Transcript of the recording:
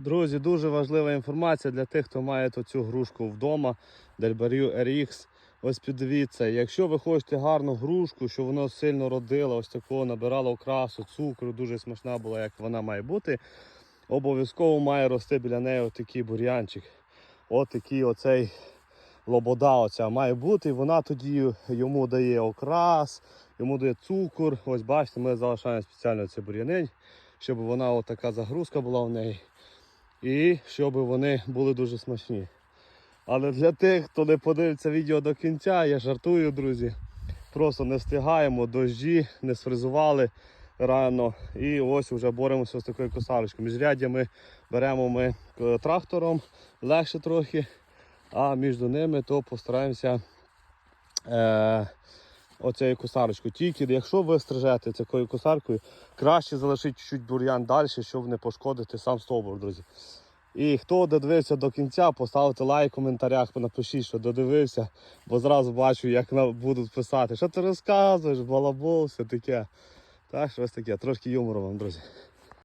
Друзі, дуже важлива інформація для тих, хто має цю грушку вдома, Дельбарю RX. Ось піддивіться, якщо ви хочете гарну грушку, що воно сильно родило, ось такого набирало окрасу, цукру, дуже смачна була, як вона має бути. Обов'язково має рости біля неї отакий бур'янчик. Отакий оцей лобода оця має бути, і вона тоді йому дає окрас, йому дає цукор. Ось бачите, ми залишаємо спеціально цей бур'янень, щоб вона отака загрузка була в неї. І щоб вони були дуже смачні. Але для тих, хто не подивиться відео до кінця, я жартую, друзі. Просто не встигаємо, дощі, не сфризували рано. І ось вже боремося з такою косарочкою. Міжряддя ми беремо ми е, трактором, легше трохи, а між ними то постараємося е, оцею косарочкою. Тільки якщо ви стрижете такою косаркою, краще залишити чуть бур'ян далі, щоб не пошкодити сам стовбур, друзі. І хто додивився до кінця, поставте лайк в коментарях, напишіть, що додивився, бо зразу бачу, як будуть писати, що ти розказуєш, балабол, все таке. Так, щось таке, трошки юмору вам, друзі.